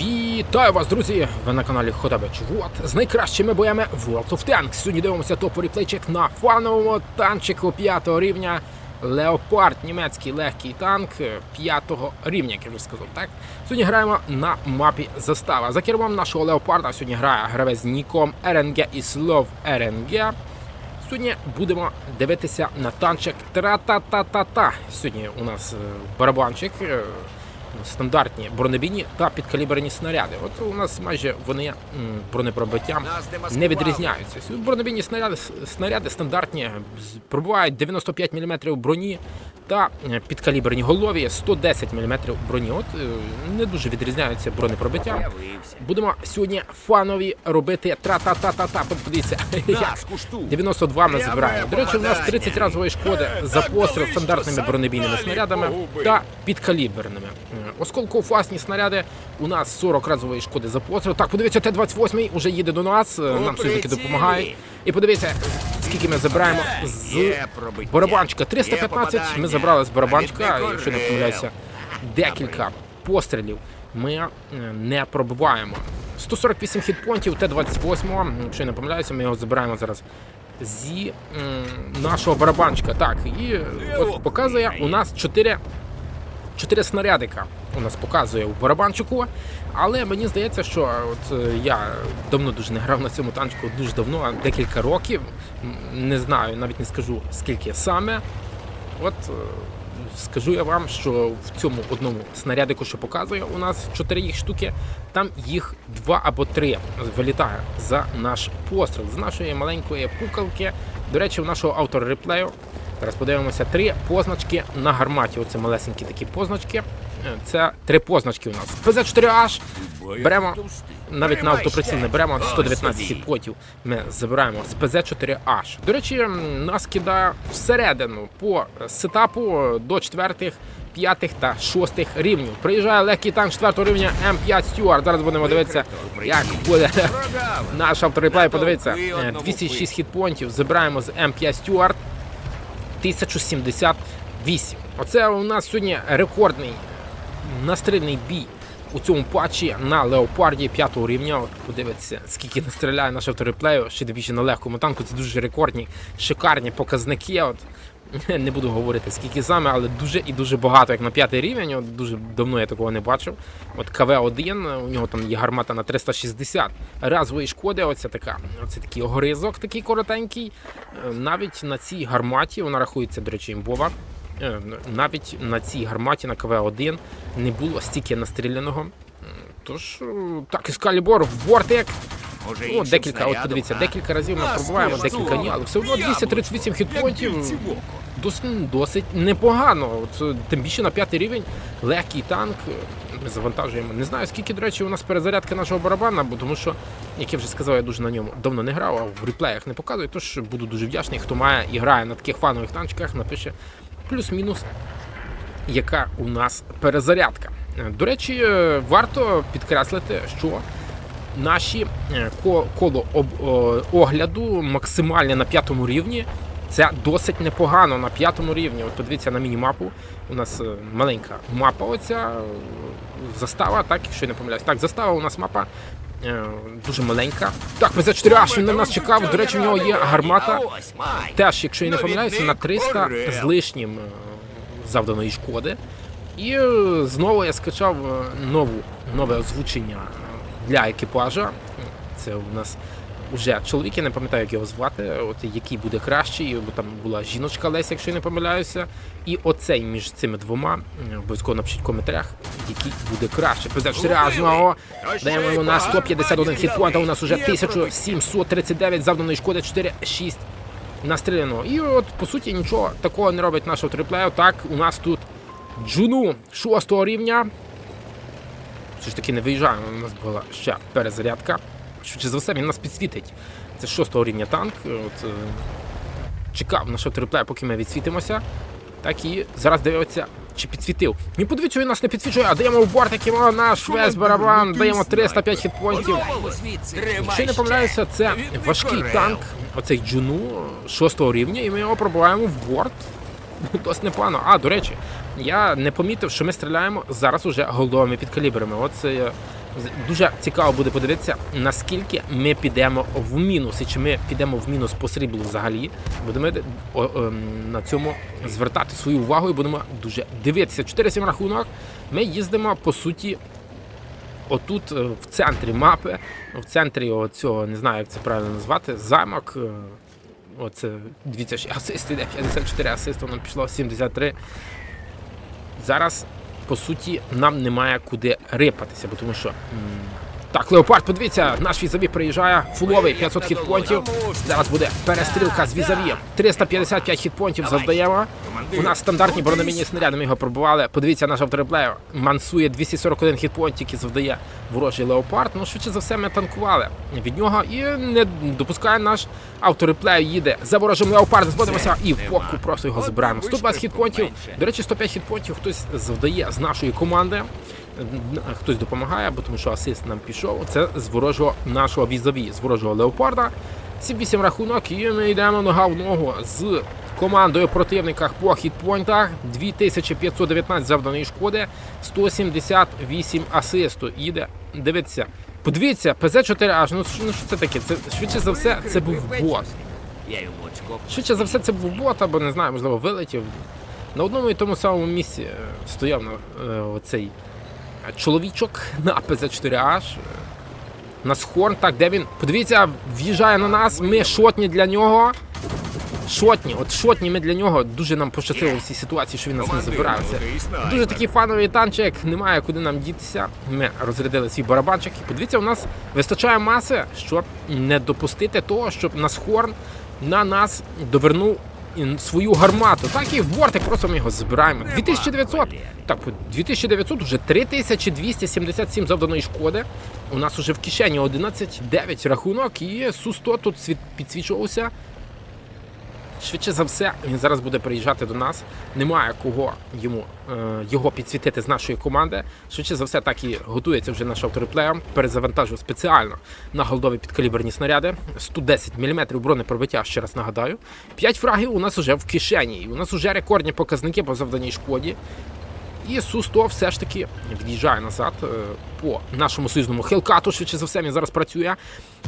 Вітаю вас, друзі! Ви на каналі Хотабе Чувот з найкращими боями World of Tanks. Сьогодні дивимося топовий плейчик на фановому танчику 5 рівня. Леопард, німецький легкий танк 5 рівня, як я вже сказав. Так сьогодні граємо на мапі застава. За кермом нашого леопарда сьогодні грає гравець ніком РНГ і слов РНГ. Сьогодні будемо дивитися на танчик Тра-та-та-та-та. Сьогодні у нас е, барабанчик, е, стандартні бронебійні та підкаліберні снаряди. От у нас майже вони бронепробиттям не відрізняються. Бронебійні снаряди, снаряди стандартні пробувають 95 мм броні та е, підкаліберні голові 110 мм броні. От е, не дуже відрізняються бронепробиттям. Будемо сьогодні фанові робити тра-та-та-та-та. Подивіться, як 92 ми забираємо. До речі, у нас 30 разової шкоди за постріл стандартними бронебійними снарядами та підкаліберними. Е, Осколково-фасні снаряди у нас 40 разової шкоди за постріл. Так, подивіться, Т-28 вже їде до нас. е, Нам союзники допомагають. І подивіться, скільки ми забираємо з барабанчика. 315 ми забрали з барабанчика, якщо не помиляюся, декілька пострілів ми е, не пробиваємо. 148 хітпонтів Т-28, якщо я не помиляюся, ми його забираємо зараз зі м, нашого барабанчика. Так, і е, от показує у нас 4 Чотири снарядика у нас показує у барабанчику, але мені здається, що от е, я давно дуже не грав на цьому танчику, дуже давно, декілька років. Не знаю, навіть не скажу скільки саме. От е, скажу я вам, що в цьому одному снарядику, що показує, у нас чотири їх штуки, там їх два або три вилітає за наш постріл з нашої маленької пукалки. До речі, в нашого автора реплею Зараз подивимося три позначки на гарматі. Оце малесенькі такі позначки. Е, Це три позначки у нас. ПЗ-4H беремо навіть на автоприціл не беремо 119 хітпотів. Ми забираємо з ПЗ-4H. До речі, нас кидає всередину по сетапу до четвертих. П'ятих та шостих рівнів. Приїжджає легкий танк четвертого рівня М5 Стюарт. Зараз будемо дивитися, як буде наш автореплей. Подивіться, Е, 206 хітпонтів. Забираємо з М5 Стюарт. 1078. Оце у нас сьогодні рекордний настрільний бій у цьому патчі на леопарді 5 рівня. От подивіться, скільки настріляє наш автореплею, ще більше на легкому танку. Це дуже рекордні, шикарні показники. От не буду говорити скільки саме, але дуже і дуже багато, як на п'ятий рівень. От дуже давно я такого не бачив. От КВ-1, у нього там є гармата на 360 разової шкоди. Оця така, оце такий огризок, такий коротенький. Е, Навіть на цій гарматі, вона рахується, до речі, імбова. е, Навіть на цій гарматі на КВ-1 не було стільки настріляного. Тож, е, так, Ескалібор, Вортек. Ну, декілька, от подивіться, декілька разів ми пробуваємо, декілька ні, але все одно 238 хітпонтів. Досить, досить непогано. От, е, тим більше на п'ятий рівень легкий танк. Ми завантажуємо. Не знаю, скільки, до речі, у нас перезарядки нашого барабана, бо тому що, як я вже сказав, я дуже на ньому давно не грав, а в реплеях не показую. Тож буду дуже вдячний, хто має і грає на таких фанових танчиках, напише плюс-мінус, яка у нас перезарядка. Е, До речі, е, варто підкреслити, що наші е, ко- коло огляду максимальне на п'ятому рівні. Це досить непогано на п'ятому рівні. От подивіться на міні-мапу. У нас е, маленька мапа. Оця е, застава, так, якщо я не помиляюсь. Так, застава у нас мапа дуже маленька. Так, ПЗ-4 аж він на нас чекав. До речі, в нього є гармата. Теж, якщо я не помиляюся, на 300 з лишнім завданої шкоди. І знову я скачав нову, нове озвучення для екіпажа. Це у нас вже чоловік, я не пам'ятаю, як його звати, от який буде кращий, бо там була жіночка Леся, якщо я не помиляюся. І оцей між цими двома е, обов'язково напишіть в коментарях, який буде краще. Серйозного даємо на 151 хітпоінта. У нас уже 1739 завданої шкоди 4-6 настріляно. І от по суті нічого такого не робить нашого триплею. Так, у нас тут Джуну 6 рівня. Все ж таки не виїжджаємо, у нас була ще перезарядка. Швидше за все, він нас підсвітить. Це 6 рівня танк. От, е, чекав нашого триплея, поки ми відсвітимося. Так і зараз дивиться, чи підсвітив. Ні, подивіться, він нас не підсвічує, а даємо в бортик йому наш весь барабан, даємо 305 хітпонтів. Якщо не помиляюся, це важкий танк, оцей джуну 6 рівня, і ми його пробуваємо в борт. Досить непогано. А, до речі, я не помітив, що ми стріляємо зараз уже голдовими підкалібрами. Оце Дуже цікаво буде подивитися, наскільки ми підемо в мінус, і чи ми підемо в мінус по сріблу взагалі. Будемо ем, на цьому звертати свою увагу і будемо дуже дивитися. 4-7 рахунок. Ми їздимо по суті. Отут е, в центрі мапи, в центрі оцього, не знаю, як це правильно назвати, замок. Оце дивіться, ще асист іде 54 асисту, нам пішло 73. Зараз, по суті, нам немає куди рипатися, бо тому що. Так, Леопард, подивіться, наш візаві приїжджає, фуловий 500 хітпонтів. Зараз буде перестрілка з візаві. 355 хітпонтів завдаємо. У нас стандартні бронемінні снаряди, ми його пробували. Подивіться, наш автореплеєр мансує 241 хітпонт, який завдає ворожий леопард. Ну, швидше за все, ми танкували від нього і не допускає наш автореплей, їде за ворожим леопардом, зводимося і в попку просто його забираємо. 120 хітпонтів. До речі, 105 хітпонтів хтось завдає з нашої команди. Хтось допомагає, бо тому що асист нам пішов. Це з ворожого нашого візаві, з ворожого леопарда. 7-8 рахунок, і ми йдемо нога в ногу з командою противника по хітпойнтах. 2519 завданої шкоди, 178 асисту. Іде, дивіться. Подивіться, ПЗ-4H, ну що, ну що це таке? Це швидше за все, це був бот. Швидше за все, це був бот, або не знаю, можливо, вилетів. На одному і тому самому місці е, стояв на, е, оцей чоловічок на ПЗ-4H. е, На схорн, так, де він? Подивіться, в'їжджає на нас, ми шотні для нього. Шотні, от шотні ми для нього дуже нам пощастило в цій ситуації, що він нас не забирав. Це Дуже такий фановий танчик, немає куди нам дітися. Ми розрядили свій барабанчик. І подивіться, у нас вистачає маси, щоб не допустити того, щоб нас хорн на нас довернув свою гармату. Так і в бортик просто ми його збираємо. 2900. Так, 2900, вже 3277 завданої шкоди. У нас уже в кишені 11,9 рахунок, і Су-100 тут підсвічувався. Швидше за все, він зараз буде приїжджати до нас. Немає кого йому е, його підсвітити з нашої команди. Швидше за все, так і готується вже наш автореплеєр. Перезавантажив спеціально на голдові підкаліберні снаряди. 110 мм бронепробиття, ще раз нагадаю. 5 фрагів у нас вже в кишені. У нас вже рекордні показники по завданій шкоді. І Су-100 все ж таки від'їжджає назад е, по нашому союзному Хелкату. Швидше за все, він зараз працює.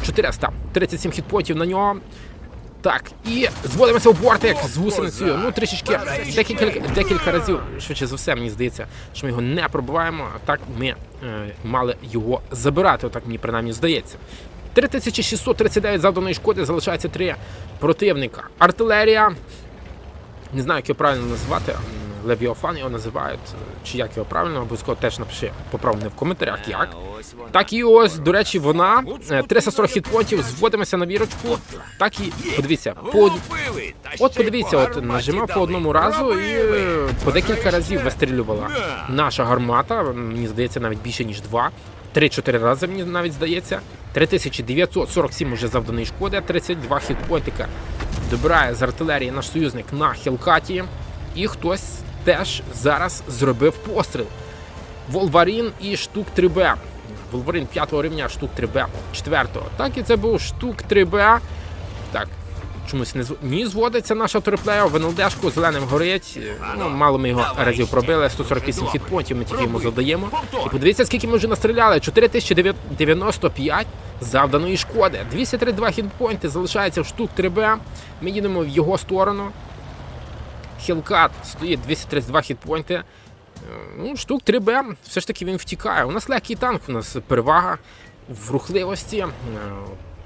437 хітпотів на нього. Так, і зводимося в бортик з гусеницею. Ну, трішечки декілька, декілька разів, швидше за все, мені здається, що ми його не пробиваємо. А так ми е, мали його забирати. Отак мені принаймні здається. 3639 завданої шкоди залишається три противника. Артилерія. Не знаю, як його правильно називати. Левіофан його називають. Чи як його правильно, обов'язково теж напиши поправ в коментарях, як. Так і ось, до речі, вона е, 340 хітпонтів, зводимося на вірочку. Так і подивіться, по от подивіться, от нажимав по одному разу і е, по декілька разів вистрілювала наша гармата. Мені здається, навіть більше ніж два. 3-4 рази мені навіть здається. 3947 уже завданої шкоди, 32 хітпонтика добирає з артилерії наш союзник на Хелкаті. І хтось теж зараз зробив постріл. Волварін і штук 3Б. Волварін 5-го рівня, штук 3Б 4-го. Так і це був штук 3Б. Так, чомусь не зв... Ні, зводиться наш автореплеєр, в НЛДшку зеленим горить. Ну, мало ми його разів пробили, 148 хітпонтів ми тільки йому задаємо. І подивіться, скільки ми вже настріляли. 4095 завданої шкоди. 232 хітпойнти залишається в штук 3Б. Ми їдемо в його сторону. Хілкат стоїть 232 хітпойнти. Е, Ну, штук 3Б, все ж таки він втікає. У нас легкий танк, у нас перевага в рухливості.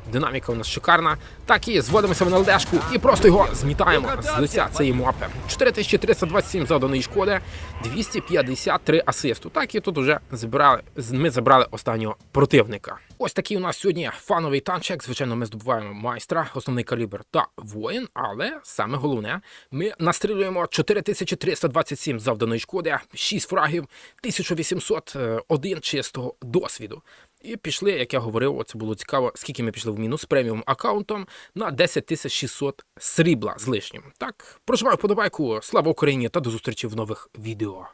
Е, Динаміка у нас шикарна. Так і зводимося в НЛДшку і просто його змітаємо з лиця цієї мапи. 4327 завданої шкоди, 253 асисту. Так і тут уже забирали, з- ми забрали останнього противника. Ось такий у нас сьогодні фановий танчик. Звичайно, ми здобуваємо майстра, основний калібр та воїн. Але саме головне, ми настрілюємо 4327 завданої шкоди, 6 фрагів, 1801 чистого досвіду. І пішли, як я говорив, це було цікаво, скільки ми пішли в мінус преміум аккаунтом на 10600 срібла з лишнім. Так, проживаю подобайку. Слава Україні та до зустрічі в нових відео.